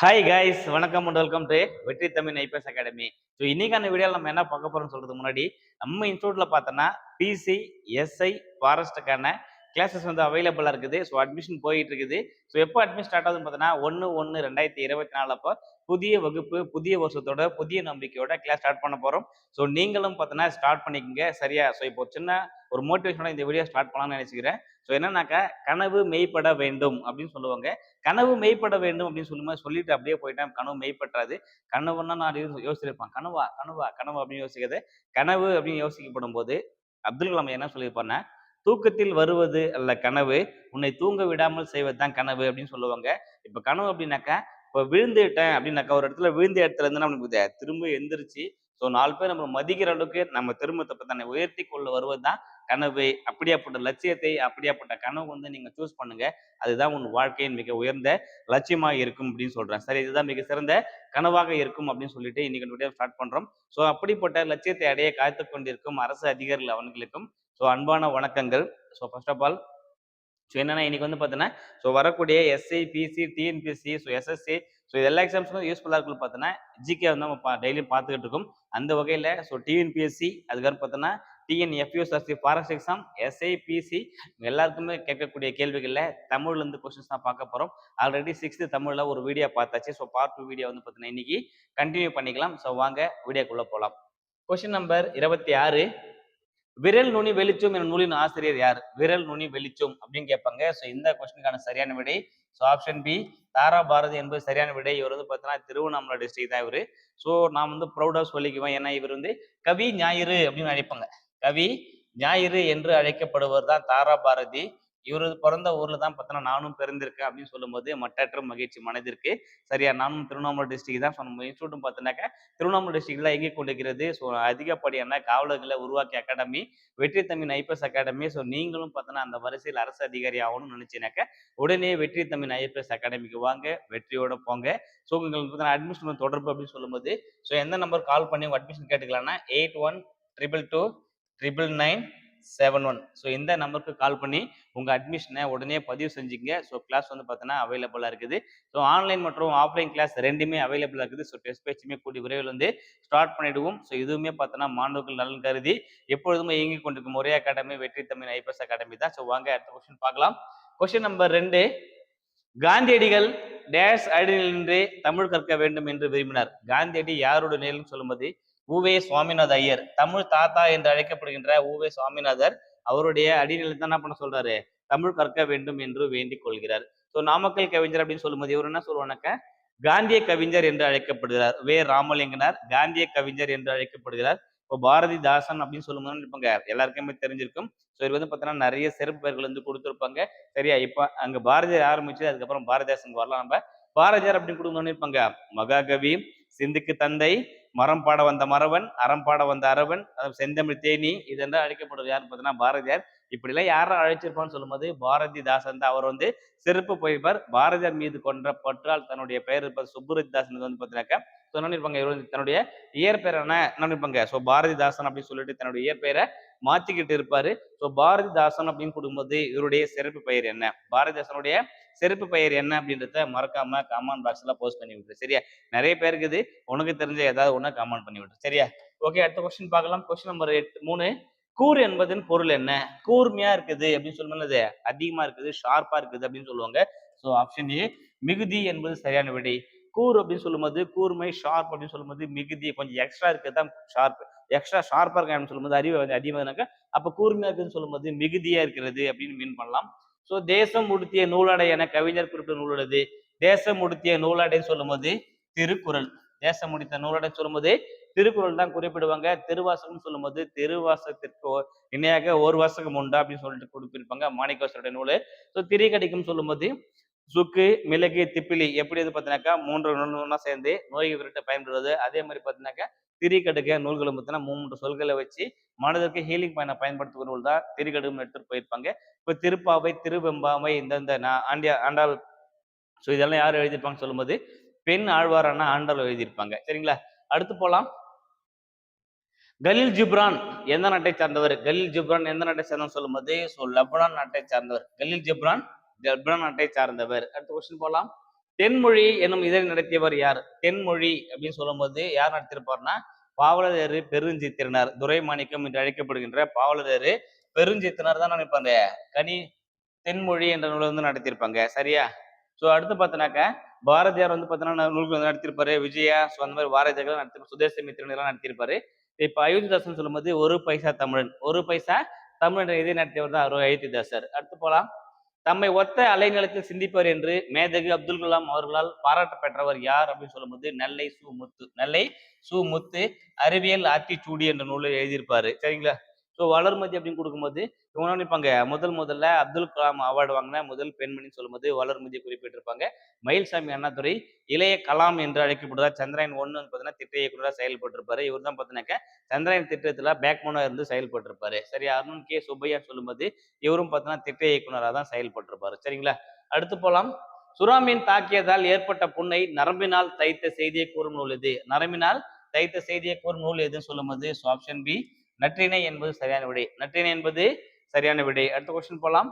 Hi guys வணக்கம் and welcome to Vetri Tamil IPS academy so இன்னைக்கான வீடியோவில் நம்ம என்ன பார்க்க போறோம்னு சொல்கிறது முன்னாடி நம்ம இன்ஸ்டியூட்ல பார்த்தோன்னா பிசி எஸ்ஐ ஃபாரஸ்ட்டுக்கான கிளாஸஸ் வந்து அவைலபிளாக இருக்குது. ஸோ அட்மிஷன் போயிட்டு இருக்குது. ஸோ எப்போ அட்மிஷன் ஸ்டார்ட் ஆகுதுன்னு பார்த்தோன்னா ஒன்று ஒன்று ரெண்டாயிரத்தி இருபத்தி நாலு அப்போ புதிய வகுப்பு புதிய வருஷத்தோட புதிய நம்பிக்கையோட கிளாஸ் ஸ்டார்ட் பண்ண போகிறோம் ஸோ நீங்களும் பார்த்தோன்னா ஸ்டார்ட் பண்ணிக்கோங்க. சரியா? ஸோ இப்போ சின்ன ஒரு மோட்டிவேஷனோட இந்த வீடியோ ஸ்டார்ட் பண்ணலாம்னு நினச்சிக்கிறேன். ஸோ என்னன்னாக்கா கனவு மெய்ப்பட வேண்டும் அப்படின்னு சொல்லுவாங்க. கனவு மெய்ப்பட வேண்டும் அப்படின்னு சொல்லும்போது சொல்லிட்டு அப்படியே போயிட்டேன் கனவு மெய்ப்பற்றாது. கனவுன்னா நான் யோசிச்சிருப்பேன். கனவா கனவா கனவா அப்படின்னு யோசிக்கிறது கனவு அப்படின்னு யோசிக்கப்படும் போது அப்துல் கலாம் என்ன சொல்லியிருப்பாருன்னா தூக்கத்தில் வருவது அல்ல கனவு. உன்னை தூங்க விடாமல் செய்வது தான் கனவு அப்படின்னு சொல்லுவாங்க. இப்போ கனவு அப்படின்னாக்கா இப்போ விழுந்துட்டேன் அப்படின்னாக்கா ஒரு இடத்துல விழுந்த இடத்துல இருந்து நமக்கு திரும்ப எந்திரிச்சு ஸோ நாலு பேர் நம்ம மதிக்கிற அளவுக்கு நம்ம திரும்ப தப்ப தன்னை உயர்த்தி கொள்ள வருவது தான் கனவு அப்படியாப்பட்ட லட்சியத்தை அப்படியாப்பட்ட கனவு வந்து நீங்கள் சூஸ் பண்ணுங்க. அதுதான் உன் வாழ்க்கையின் மிக உயர்ந்த லட்சியமாக இருக்கும் அப்படின்னு சொல்கிறேன் சரி இதுதான் மிக சிறந்த கனவாக இருக்கும் அப்படின்னு சொல்லிட்டு இன்னைக்கு வீடியோ ஸ்டார்ட் பண்ணுறோம் ஸோ அப்படிப்பட்ட லட்சியத்தை அடைய காத்து கொண்டிருக்கும் அரசு அதிகாரிகள் அவர்களுக்கும் ஸோ அன்பான வணக்கங்கள். So first of all so என்னன்னா இன்னைக்கு வந்து பார்த்தீங்கன்னா ஸோ வரக்கூடிய SC PC TNPSC so SSC so இது எல்லா எக்ஸாம்ஸ்க்கும் யூஸ்ஃபுல்லாக இருக்கும் பார்த்தோன்னா ஜிகே வந்து நம்ம டெய்லியும் பார்த்துக்கிட்டு இருக்கோம். அந்த வகையில் ஸோ டிஎன்பிஎஸ்சி அதுக்கப்புறம் பார்த்தோன்னா TNFUSSC forest exam SI PC எல்லாருக்குமே கேட்கக்கூடிய கேள்விகளில் தமிழ்லேருந்து கொஸ்டின்ஸ் தான் பார்க்க போகிறோம் ஆல்ரெடி சிக்ஸ்த்து தமிழில் ஒரு வீடியோ பார்த்தாச்சு. ஸோ பார்ட் டூ வீடியோ வந்து பார்த்தீங்கன்னா இன்னைக்கு கண்டினியூ பண்ணிக்கலாம். ஸோ வாங்க வீடியோக்குள்ளே போகலாம் கொஸ்டின் நம்பர் இருபத்தி ஆறு. விரல் நுனி வெளிச்சம் என்ற நூலின் ஆசிரியர் யார்? விரல் நுனி வெளிச்சம் அப்படின்னு கேட்பாங்க. ஸோ இந்த கொஸ்டினுக்கான சரியான விடை. So option B Tara Bharathi என்பது சரியான விடை. இவர் வந்து பார்த்தீங்கன்னா திருவண்ணாமலை டிஸ்ட்ரிக் தான் இவர். ஸோ நான் வந்து ப்ரௌடாக சொல்லிக்குவேன். ஏன்னா இவர் வந்து கவி ஞாயிறு அப்படின்னு அழைப்பாங்க. கவி ஞாயிறு என்று அழைக்கப்படுவர் தான் தாரா பாரதி. இவர் பிறந்த ஊர்ல தான் பார்த்தோன்னா நானும் பிறந்திருக்கேன் அப்படின்னு சொல்லும்போது மட்டற்ற மகிழ்ச்சி மனதிற்கு. சரியா நானும் திருவண்ணாமலை டிஸ்ட்ரிக்ட் தான் சொன்ன இன்ஸ்டியூட்டும் பார்த்தோன்னாக்கா திருவண்ணாமலை டிஸ்ட்ரிக்ட்ல இயங்கிக் கொண்டிருக்கிறது? ஸோ அதிகப்படியான காவலர்களை உருவாக்கிய academy Vetri Tamil IPS academy so நீங்களும் பார்த்தோன்னா அந்த வரிசையில் அரசு அதிகாரி ஆகணும்னு நினைச்சினாக்க உடனே வெற்றி தமிழ் ஐபிஎஸ் அகாடமிக்கு வாங்க வெற்றியோட போங்க. ஸோ உங்களுக்கு பார்த்தீங்கன்னா அட்மிஷன் தொடர்பு அப்படின்னு சொல்லும்போது ஸோ எந்த நம்பர் கால் பண்ணி admission கேட்டுக்கலாம்னா eight one triple two triple nine seven one so இந்த நம்பருக்கு கால் பண்ணி உங்கள் அட்மிஷனை உடனே பதிவு செஞ்சுங்க ஸோ கிளாஸ் வந்து பார்த்தீங்கன்னா அவைலபிளாக இருக்குது. ஸோ ஆன்லைன் மற்றும் ஆஃப்லைன் கிளாஸ் ரெண்டுமே அவைலபிளாக இருக்குது. ஸோ டெஸ்ட் பேச்சுமே கூடிய விரைவில் வந்து ஸ்டார்ட் பண்ணிடுவோம். ஸோ இதுவுமே பார்த்தோன்னா மாணவர்கள் நலன் கருதி எப்பொழுதுமே இயங்கிக் கொண்டிருக்கும் ஒரே academy Vetri Tamil IPS academy தான். ஸோ வாங்க அடுத்த கொஸ்டின் பார்க்கலாம். கொஸ்டின் நம்பர் ரெண்டு. காந்தியடிகள் டேஷ் அடி நின்று தமிழ் கற்க வேண்டும் என்று விரும்பினார். காந்தியடி யாரோட நேரம் சொல்லும்போது ஊவே சுவாமிநாத ஐயர். தமிழ் தாத்தா என்று அழைக்கப்படுகின்ற ஊவே சுவாமிநாதர் அவருடைய அடிநிலையத்தான் என்ன பண்ண சொல்றாரு? தமிழ் கற்க வேண்டும் என்று வேண்டிக் கொள்கிறார். ஸோ நாமக்கல் கவிஞர் அப்படின்னு சொல்லும்போது இவர் என்ன சொல்லுவானாக்க காந்திய கவிஞர் என்று அழைக்கப்படுகிறார். வே. ராமலிங்கனார் காந்திய கவிஞர் என்று அழைக்கப்படுகிறார். இப்போ பாரதிதாசன் அப்படின்னு சொல்லும்போது நினைப்பாங்க எல்லாருக்குமே தெரிஞ்சிருக்கும். ஸோ இது வந்து பார்த்தீங்கன்னா நிறைய சிறப்பு பெயர்கள் வந்து கொடுத்துருப்பாங்க. சரியா? இப்போ அங்கே பாரதியார் ஆரம்பிச்சு அதுக்கப்புறம் பாரதிதாசன் வரலாம். நம்ம பாரதியார் அப்படின்னு கொடுக்கணும்னு இருப்பாங்க? மகாகவி சிந்துக்கு தந்தை மரம் பாட வந்த மறவன் அறம் பாட வந்த அரவன் அதாவது செந்தமிழ் தேனி இதெல்லாம் அழைக்கப்படுவது யார் பார்த்தீங்கன்னா பாரதியார். இப்படிலாம் யாரை அழைச்சிருப்பான்னு சொல்லும்போது பாரதிதாசன் தான். அவர் வந்து சிறப்பு போயிருப்பார் பாரதியார் மீது கொன்ற பற்றால் தன்னுடைய பெயர் இருப்பது சுப்புரதிதாசன் வந்து பார்த்தீங்கன்னாக்கா ஸோ என்ன இருப்பாங்க தன்னுடைய இயற்பெயர் என்ன என்ன இருப்பாங்க ஸோ பாரதிதாசன் அப்படின்னு சொல்லிட்டு தன்னுடைய இயற்பெயரை மாத்திக்கிட்டு இருப்பாரு. ஸோ பாரதிதாசன் அப்படின்னு கொடுக்கும்போது இவருடைய சிறப்பு பெயர் என்ன? பாரதிதாசனுடைய சிறப்பு பெயர் என்ன அப்படின்றத மறக்காம கமெண்ட் பாக்ஸ்ல போஸ்ட் பண்ணி விட்டுரு. சரியா? நிறைய பேருக்கு இது உனக்கு தெரிஞ்ச ஏதாவது ஒண்ணு கமெண்ட் பண்ணி விட்டுரு. சரியா? ஓகே அடுத்த கொஸ்டின் பார்க்கலாம். கொஸ்டின் நம்பர் எட்டு மூணு. கூர் என்பதன் பொருள் என்ன? கூர்மையா இருக்குது அப்படின்னு சொல்லும்போது அதிகமா இருக்குது ஷார்ப்பா இருக்குது அப்படின்னு சொல்லுவாங்க. ஸோ ஆப்ஷன் ஏ மிகுதி என்பது சரியான விடை. கூர் அப்படின்னு சொல்லும்போது கூர்மை ஷார்ப் அப்படின்னு சொல்லும்போது மிகுதி கொஞ்சம் எக்ஸ்ட்ரா இருக்கிறது தான் ஷார்ப் எக்ஸ்ட்ரா ஷார்ப்பாக இருக்கு சொல்லும்போது அறிவு வந்து அதிகமானாக்கா அப்போ கூர்மையாக இருக்குன்னு சொல்லும்போது மிகுதியா இருக்கிறது அப்படின்னு மீன் பண்ணலாம். ஸோ தேசம் உடுத்திய நூலாடை என கவிஞர் குறிப்பிட்ட நூல் தேசம் உடுத்திய நூலாடைன்னு சொல்லும்போது திருக்குறள். தேசம் முடித்த நூலடைன்னு சொல்லும்போது திருக்குறள் தான் குறிப்பிடுவாங்க. திருவாசகம்னு சொல்லும்போது திருவாசகத்திற்கு இணையாக ஒரு வாசகம் உண்டா அப்படின்னு சொல்லிட்டு குறிப்பிருப்பாங்க மாணிக்கவாசருடைய நூல். ஸோ திரிகடிக்கும் சொல்லும்போது சுக்கு மிளகு திப்பிலி எப்படி இது பார்த்தீங்கன்னாக்கா மூன்று நூல்னா சேர்ந்து நோய் விரட்ட பயன்படுவது. அதே மாதிரி பார்த்தீங்கன்னாக்கா திரிகடுக்க நூல்களும் பார்த்தீங்கன்னா மூன்று சொல்களை வச்சு மனதிற்கு ஹீலிங் பயனை பயன்படுத்துகிற நூல் தான் திரிகடுகம் எடுத்துட்டு போயிருப்பாங்க. இப்போ திருப்பாவை திருவெம்பாவை இந்தந்த நான் ஆண்டியா ஆண்டாள். ஸோ இதெல்லாம் யார் எழுதியிருப்பாங்கன்னு சொல்லும்போது பெண் ஆழ்வாரான ஆண்டாள் எழுதியிருப்பாங்க. சரிங்களா? அடுத்து போகலாம் கலில் ஜிப்ரான் எந்த நாட்டை சார்ந்தவர்? கலில் ஜிப்ரான் எந்த நாட்டை சார்ந்தவர் சொல்லும்போது ஸோ லெபனான் நாட்டை சார்ந்தவர். கலில் ஜிப்ரான் லெபனான் நாட்டை சார்ந்தவர். அடுத்த கொஸ்டின் போலாம். தென்மொழி என்னும் இதழை நடத்தியவர் யார்? தென்மொழி அப்படின்னு சொல்லும்போது யார் நடத்திருப்பார்னா பாவலரேறு பெருஞ்சித்திரனார் துரைமாணிக்கம் என்று அழைக்கப்படுகின்ற பாவலரேறு பெருஞ்சித்திரனார் தான் நினைப்பாங்க. கனி தென்மொழி என்ற நூலை வந்து நடத்தியிருப்பாங்க. சரியா? ஸோ அடுத்து பார்த்தோன்னாக்க பாரதியார் வந்து பார்த்தோன்னா நூல்கள் வந்து நடத்திருப்பாரு விஜயா ஸோ அந்த மாதிரி பாரதியார் சுதேச மித்திரன் எல்லாம் நடத்தியிருப்பாரு. இப்போ அயோத்திதாசன் சொல்லும்போது ஒரு பைசா தமிழன். ஒரு பைசா தமிழ் இதை நடத்தியவர் தான் அவர் அயோத்திதாசர். அடுத்து போலாம். தம்மை ஒத்த அலைநிலத்தில் சிந்திப்பவர் என்று மேதகு அப்துல் கலாம் அவர்களால் பாராட்ட பெற்றவர் யார் அப்படின்னு சொல்லும்போது நெல்லை சு முத்து. நெல்லை சு முத்து அறிவியல் ஆத்திச்சூடி என்ற நூலை எழுதியிருப்பாரு. சரிங்களா? ஸோ வளர்மதி அப்படின்னு கொடுக்கும்போது இவங்களும் நினைப்பாங்க முதல் முதல்ல அப்துல் கலாம் அவார்டு வாங்கின முதல் பெண்மணின்னு சொல்லும்போது வளர்மதியை குறிப்பிட்டிருப்பாங்க. மயில்சாமி அண்ணாதுரை இளைய கலாம் என்று அழைக்கப்படுறார் சந்திரயன் ஒன்று வந்து பார்த்தீங்கன்னா திட்ட இயக்குநராக செயல்பட்டிருப்பாரு. இவர் தான் பார்த்தீங்கன்னாக்க சந்திரயன் திட்டத்தில் பேக்மோனாக இருந்து செயல்பட்டிருப்பாரு. சரி அருண் கே. சுப்பையா சொல்லும்போது இவரும் பார்த்தீங்கன்னா திட்ட இயக்குநராக தான் செயல்பட்டிருப்பாரு. சரிங்களா? அடுத்து போகலாம் சுறாமீன் தாக்கியதால் ஏற்பட்ட புண்ணை நரம்பினால் தைத்த செய்தியை கூறும் நூல் எது? நரம்பினால் தைத்த செய்தியை கூறும் நூல் எதுன்னு சொல்லும்போது ஆப்ஷன் பி நற்றிணை என்பது சரியான விடை. நற்றிணை என்பது சரியான விடை. அடுத்த கொஸ்டின் போகலாம்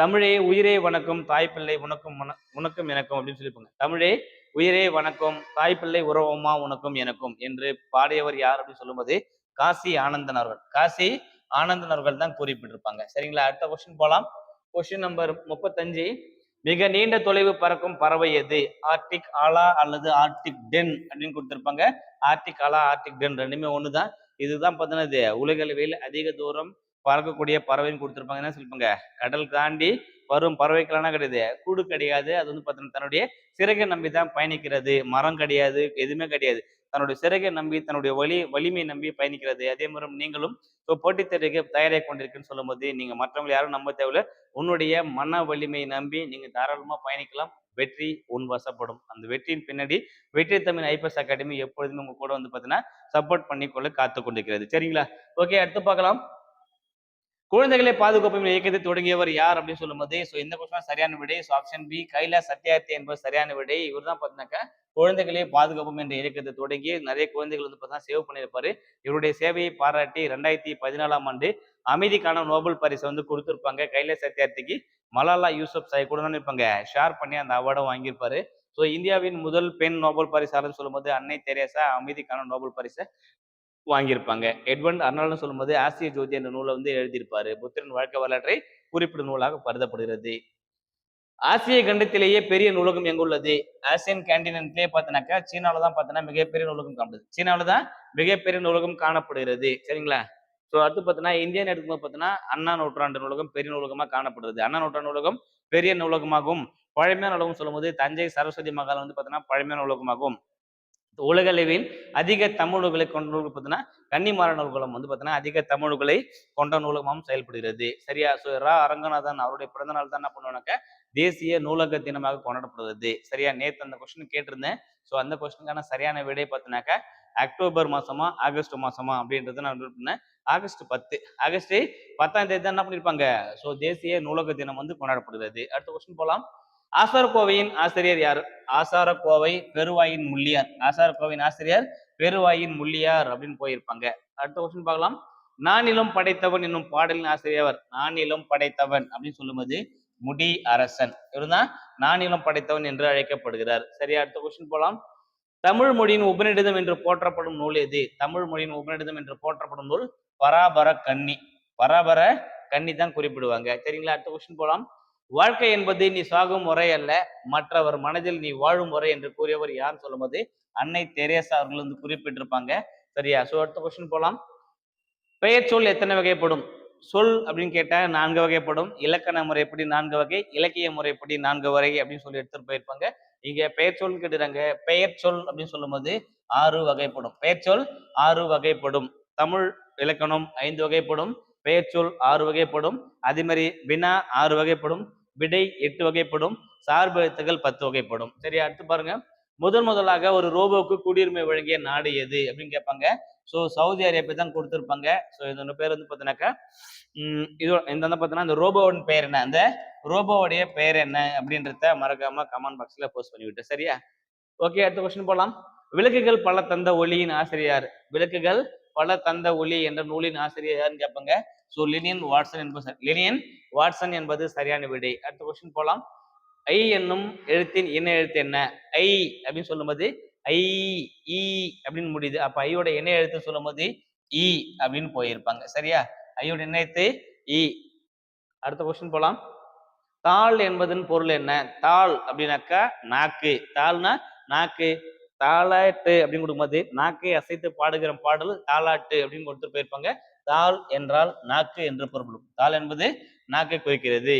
தமிழே உயிரே வணக்கம் தாய்ப்பிள்ளை உனக்கும் உனக்கும் எனக்கும் அப்படின்னு சொல்லிப்பாங்க. தமிழே உயிரே வணக்கம் தாய்ப்பிள்ளை உறவமா உனக்கும் எனக்கும் என்று பாடியவர் யார் அப்படின்னு சொல்லும்போது காசி ஆனந்தன் அவர்கள். காசி ஆனந்தன் அவர்கள் தான் குறிப்பிட்டிருப்பாங்க. சரிங்களா? அடுத்த கொஸ்டின் போலாம். கொஸ்டின் நம்பர் முப்பத்தஞ்சு. மிக நீண்ட தொலைவு பறக்கும் பறவை எது? ஆர்டிக் ஆலா அல்லது ஆர்டிக் டென் அப்படின்னு கொடுத்துருப்பாங்க. ஆர்டிக் ஆலா ஆர்டிக் டென் ரெண்டுமே ஒண்ணுதான். இதுதான் பார்த்தீங்கன்னா உலகளவில் அதிக தூரம் பறக்கக்கூடிய பறவைன்னு கொடுத்துருப்பாங்க. என்ன சொல்லிப்பாங்க? கடல் தாண்டி வரும் பறவைக்கெல்லாம் கிடையாது? கூடு கிடையாது. அது வந்து பார்த்தீங்கன்னா தன்னுடைய சிறகை நம்பி தான் பயணிக்கிறது. மரம் கிடையாது. எதுவுமே கிடையாது. தன்னுடைய சிறகை நம்பி தன்னுடைய வலி வலிமையை நம்பி பயணிக்கிறது. அதே மாதிரி நீங்களும் இப்போ போட்டித் தேர்வுக்கு தயாராகி கொண்டிருக்குன்னு சொல்லும்போது நீங்க மற்றவங்களை யாரும் நம்ப தேவையில்ல. உன்னுடைய மன வலிமையை நம்பி நீங்க தாராளமா பயணிக்கலாம். வெற்றி உன் வசப்படும். அந்த வெற்றியின் பின்னாடி வெற்றி தமிழ் ஐபிஎஸ் அகாடமி எப்பொழுதுமே உங்க கூட வந்து பார்த்தீங்கன்னா சப்போர்ட் பண்ணிக்கொள்ள காத்து கொண்டிருக்கிறது சரிங்களா? ஓகே அடுத்து பார்க்கலாம். குழந்தைகளை பாதுகாப்பும் இயக்கத்தை தொடங்கியவர் யார் அப்படின்னு சொல்லும்போது ஸோ இந்த கொஸ்டின் சரியான விடை. So option B Kailash Satyarthi என்பது சரியான விடை. இவர் தான் பார்த்தீங்கன்னாக்கா குழந்தைகளே பாதுகாப்பும் என்ற இயக்கத்தை தொடங்கி நிறைய குழந்தைகள் வந்து பார்த்தா சேவ் பண்ணியிருப்பாரு. இவருடைய சேவையை பாராட்டி ரெண்டாயிரத்தி பதினாலாம் ஆண்டு அமைதிக்கான நோபல் பரிசு வந்து கொடுத்துருப்பாங்க. கைலாஷ் சத்யார்த்திக்கு மலாலா யூசப் சாய் கூட தான் இருப்பாங்க. ஷேர் பண்ணி அந்த அவார்டும் வாங்கியிருப்பாரு. ஸோ இந்தியாவின் முதல் பெண் நோபல் பரிசாளர் சொல்லும்போது அன்னை தெரேசா அமைதிக்கான நோபல் பரிசை வாங்கியிருப்பாங்க. எட்வர்ட் அர்னால்னு சொல்லும்போது ஆசிய ஜோதி என்ற நூலை வந்து எழுதியிருப்பாரு. புத்திரன் வாழ்க்கை வரலாற்றை குறிப்பிடும் நூலாக கருதப்படுகிறது. ஆசிய கண்டத்திலேயே பெரிய நூலகம் எங்க உள்ளது? ஆசியன் கேண்டினென்ட்லயே பார்த்தீங்கன்னாக்கா சீனாவில தான் பார்த்தோன்னா மிகப்பெரிய நூலகம் காணப்படுது. சீனாவில தான் மிகப்பெரிய நூலகம் காணப்படுகிறது. சரிங்களா? ஸோ அடுத்து பார்த்தோன்னா இந்தியன் எடுக்கும்போது பார்த்தீங்கன்னா அண்ணா நூற்றாண்டு நூலகம் பெரிய நூலகமாக காணப்படுறது அண்ணா நூற்றாண்டு நூலகம் பெரிய நூலகமாகும். பழமையான நூலகம் சொல்லும்போது தஞ்சை சரஸ்வதி மகால் வந்து பார்த்தோன்னா பழமையான நூலகமாகும். உலகளவில் அதிக தமிழ் நூல்களை கொண்ட நூல்கள் பார்த்தீங்கன்னா கன்னிமார நூல்களும் வந்து பார்த்தீங்கன்னா அதிக தமிழ் நூல்களை கொண்ட நூலகமாகவும் செயல்படுகிறது. சரியா? ஸோ ரா. அரங்கநாதன் அவருடைய பிறந்த நாள் தான் என்ன பண்ணுவானாக்க தேசிய நூலக தினமாக கொண்டாடப்படுவது சரியா? நேற்று அந்த கொஸ்டின் கேட்டிருந்தேன். ஸோ அந்த கொஸ்டினுக்கான சரியான விடை பார்த்தீங்கன்னாக்கா அக்டோபர் மாசமா ஆகஸ்ட் மாசமா அப்படின்றத நான் பண்ணேன். ஆகஸ்ட் பத்து. ஆகஸ்ட் பத்தாம் தேதி தான் என்ன பண்ணிருப்பாங்க? ஸோ தேசிய நூலக தினம் வந்து கொண்டாடப்படுகிறது. அடுத்த கொஸ்டின் போகலாம் ஆசாரக்கோவையின் ஆசிரியர் யார்? ஆசாரக்கோவை பெருவாயின் முள்ளியார். ஆசாரக்கோவையின் ஆசிரியர் பெருவாயின் முள்ளியார் அப்படின்னு போயிருப்பாங்க. அடுத்த கொஸ்டின் பார்க்கலாம். நானிலும் படைத்தவன் என்னும் பாடலின் ஆசிரியர் நானிலும் படைத்தவன் அப்படின்னு சொல்லும்போது முடி அரசன். இவர்தான் நானிலம் படைத்தவன் என்று அழைக்கப்படுகிறார். சரியா அடுத்த கொஸ்டின் போலாம். தமிழ் மொழியின் உபநிடதம் என்று போற்றப்படும் நூல் எது? தமிழ் மொழியின் உபநிடதம் என்று போற்றப்படும் நூல் பராபர கன்னி. பராபர கன்னி தான் குறிப்பிடுவாங்க. சரிங்களா? அடுத்த கொஸ்டின் போலாம். வாழ்க்கை என்பது நீ சாகும் முறை அல்ல மற்றவர் மனதில் நீ வாழும் முறை என்று கூறியவர் யார் சொல்லும்போது அன்னை தெரேசா அவர்கள் வந்து குறிப்பிட்டிருப்பாங்க. சரியா? ஸோ அடுத்த கொஸ்டின் போகலாம் பெயர் சொல் எத்தனை வகைப்படும்? சொல் அப்படின்னு கேட்டா நான்கு வகைப்படும். இலக்கண முறைப்படி நான்கு வகை இலக்கிய முறைப்படி நான்கு வகை அப்படின்னு சொல்லி எடுத்துட்டு போயிருப்பாங்க. இங்க பெயர் சொல் கேட்டுறாங்க. பெயர் சொல் அப்படின்னு சொல்லும்போது ஆறு வகைப்படும். பெயர் சொல் ஆறு வகைப்படும். தமிழ் இலக்கணம் ஐந்து வகைப்படும். பெயர்ச்சொல் ஆறு வகைப்படும். அதே மாதிரி வினா ஆறு வகைப்படும். விடை எட்டு வகைப்படும். சார்பு எழுத்துக்கள் பத்து வகைப்படும். சரி அடுத்து பாருங்க. முதன் முதலாக ஒரு ரோபோவுக்கு குடியுரிமை வழங்கிய நாடு எது அப்படின்னு கேட்பாங்க. ஸோ சவுதி அரேபியா தான் கொடுத்துருப்பாங்க. ஸோ இதோட பேர் வந்து பார்த்தீங்கன்னாக்கா உம் இது இந்த வந்து பார்த்தீங்கன்னா இந்த ரோபோவின் பெயர் என்ன? அந்த ரோபோவுடைய பெயர் என்ன? அப்படின்றத மறக்காம கமெண்ட் பாக்ஸ்ல போஸ்ட் பண்ணிவிட்டு சரியா? ஓகே அடுத்த கொஸ்டின் போகலாம் விளக்குகள் பல தந்த ஒளியின் ஆசிரியர் விளக்குகள் பல தந்த ஒளி என்ற நூலின் ஆசிரியர் யாருன்னு கேட்பாங்க? ஸோ லினியன் வாட்சன் என்பது லினியன் வாட்சன் என்பது சரியான விடை. அடுத்த கொஸ்டின் போகலாம் ஐ என்னும் எழுத்தின் இணை எழுத்து என்ன? ஐ அப்படின்னு சொல்லும்போது ஐ இ அப்படின்னு முடியுது. அப்ப ஐயோட இணை எழுத்து சொல்லும்போது இ அப்படின்னு போயிருப்பாங்க. சரியா? ஐயோட இணை எழுத்து இ. அடுத்த கொஸ்டின் போலாம். தாள் என்பதன் பொருள் என்ன? தாள் அப்படின்னாக்கா நாக்கு. தாள்னா நாக்கு. தாளாட்டு அப்படின்னு கொடுக்கும்போது நாக்கை அசைத்து பாடுகிற பாடல் தாளாட்டு அப்படின்னு கொடுத்து போயிருப்பாங்க. தாள் என்றால் நாக்கு என்று பொருள் தாள் என்பது நாக்கை குறிக்கிறது.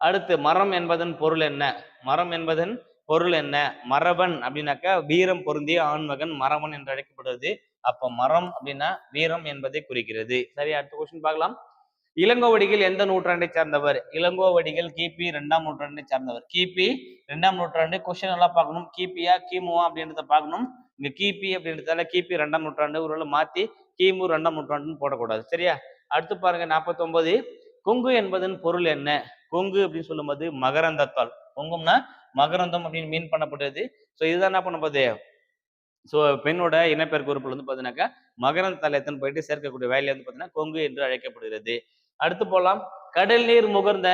அடுத்து மரம் என்பதன் பொருள் என்ன? மரம் என்பதன் பொருள் என்ன? மரபன் அப்படின்னாக்கா வீரம் பொருந்திய ஆண்மகன் மரபன் என்று அழைக்கப்படுவது. அப்ப மரம் அப்படின்னா வீரம் என்பதை குறிக்கிறது. சரி அடுத்த கொஸ்டின் பார்க்கலாம். இளங்கோவடிகள் எந்த நூற்றாண்டை சார்ந்தவர்? இளங்கோவடிகள் கிபி ரெண்டாம் நூற்றாண்டை சார்ந்தவர். கிபி ரெண்டாம் நூற்றாண்டு கொஸ்டின் எல்லாம் பார்க்கணும். கிபியா கிமுவா அப்படின்றத பார்க்கணும். இங்க கிபி அப்படின்றதால கிபி ரெண்டாம் நூற்றாண்டு ஒருவேளை மாத்தி கிமு ரெண்டாம் நூற்றாண்டுன்னு போடக்கூடாது. சரியா? அடுத்து பாருங்க நாற்பத்தொன்பது. கொங்கு என்பதன் பொருள் என்ன? கொங்கு அப்படின்னு சொல்லும்போது மகரந்தத்தால். கொங்கும்னா மகரந்தம் அப்படின்னு மீன் பண்ணப்பட்டது ஸோ இதுதான் என்ன பண்ணும்போது ஸோ பெண்ணோட இனப்பெயர் உறுப்புல வந்து பார்த்தீங்கன்னாக்கா மகரந்த தலையத்தன் போயிட்டு சேர்க்கக்கூடிய வேலையை வந்து பார்த்தீங்கன்னா கொங்கு என்று அழைக்கப்படுகிறது. அடுத்து போலாம். கடல் நீர் முகர்ந்த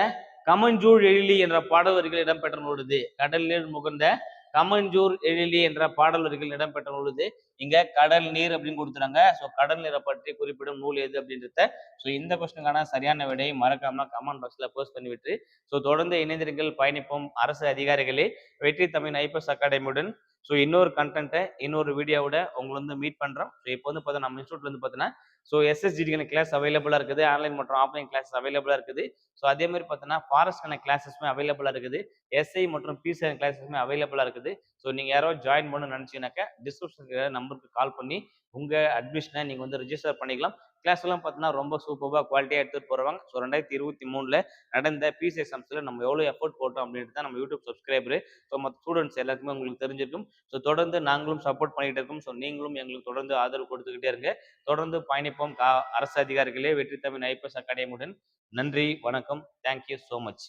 கமஞ்சூழ் எழிலி என்ற பாடல் வரிகள் இடம்பெற்ற நூலுது கடல் நீர் முகர்ந்த கமஞ்சூர் எழிலி என்ற பாடல் வரிகள் இடம்பெற்ற நூலுது இங்க கடல் நீர் அப்படின்னு கொடுத்துறாங்க ஸோ கடல் நீரை பற்றி குறிப்பிடும் நூல் எது அப்படின்றத ஸோ இந்த கொஸ்டினுக்கான சரியான விடையை மறக்காம கமெண்ட் பாக்ஸ்ல போஸ்ட் பண்ணிவிட்டு ஸோ தொடர்ந்து இணைந்திருங்கள் பயணிப்போம். அரசு அதிகாரிகளே வெற்றி தமிழ் ஐபிஎஸ் அகாடமியுடன். ஸோ இன்னொரு கண்டென்ட்டை இன்னொரு வீடியோவோட உங்களை வந்து மீட் பண்ணுறோம் ஸோ இப்போ வந்து பார்த்தா நம்ம இன்ஸ்டியூட்ல வந்து பார்த்தீங்கன்னா ஸோ எஸ்எஸ்டிடிக்கான கிளாஸ் அவைலபிளாக இருக்குது. ஆன்லைன் மற்றும் ஆஃப்லைன் கிளாஸஸ் அவைலபிளாக இருக்குது. ஸோ அதே மாதிரி பார்த்தீங்கன்னா ஃபாரஸ்ட்கான கிளாஸஸ்மே அவைலபிளாக இருக்குது. எஸ்ஐ மற்றும் பிசிஆர் கிளாஸஸ்மே அவைலபிளாக இருக்குது. ஸோ நீங்கள் யாரோ ஜாயின் பண்ணணும்னு நினச்சிங்கனாக்கா டிஸ்கிரிப்ஷன் நம்பருக்கு கால் பண்ணி உங்கள் அட்மிஷனை நீங்கள் வந்து ரிஜிஸ்டர் பண்ணிக்கலாம். கிளாஸ் எல்லாம் பார்த்தீங்கன்னா ரொம்ப சூப்பராக குவாலிட்டியாக எடுத்துகிட்டு போகிறவங்க ஸோ ரெண்டாயிரத்தி இருபத்தி மூணில் நடந்த பிசி எக்ஸாம்ஸில் நம்ம எவ்வளோ எஃபோர்ட் போட்டோம் அப்படின்ட்டு தான் நம்ம யூடியூப் சப்ஸ்கிரைபர் ஸோ மற்ற ஸ்டூடெண்ட்ஸ் எல்லாருக்குமே உங்களுக்கு தெரிஞ்சிருக்கும். ஸோ தொடர்ந்து நாங்களும் சப்போர்ட் பண்ணிகிட்டு இருக்கோம். ஸோ நீங்களும் எங்களுக்கு தொடர்ந்து ஆதரவு கொடுத்துக்கிட்டே இருங்க. தொடர்ந்து பயணி கா அரசு அதிகாரிகளே வெற்றி தமிழ் ஐபிஎஸ் அகாடமியுடன். நன்றி வணக்கம். Thank you so much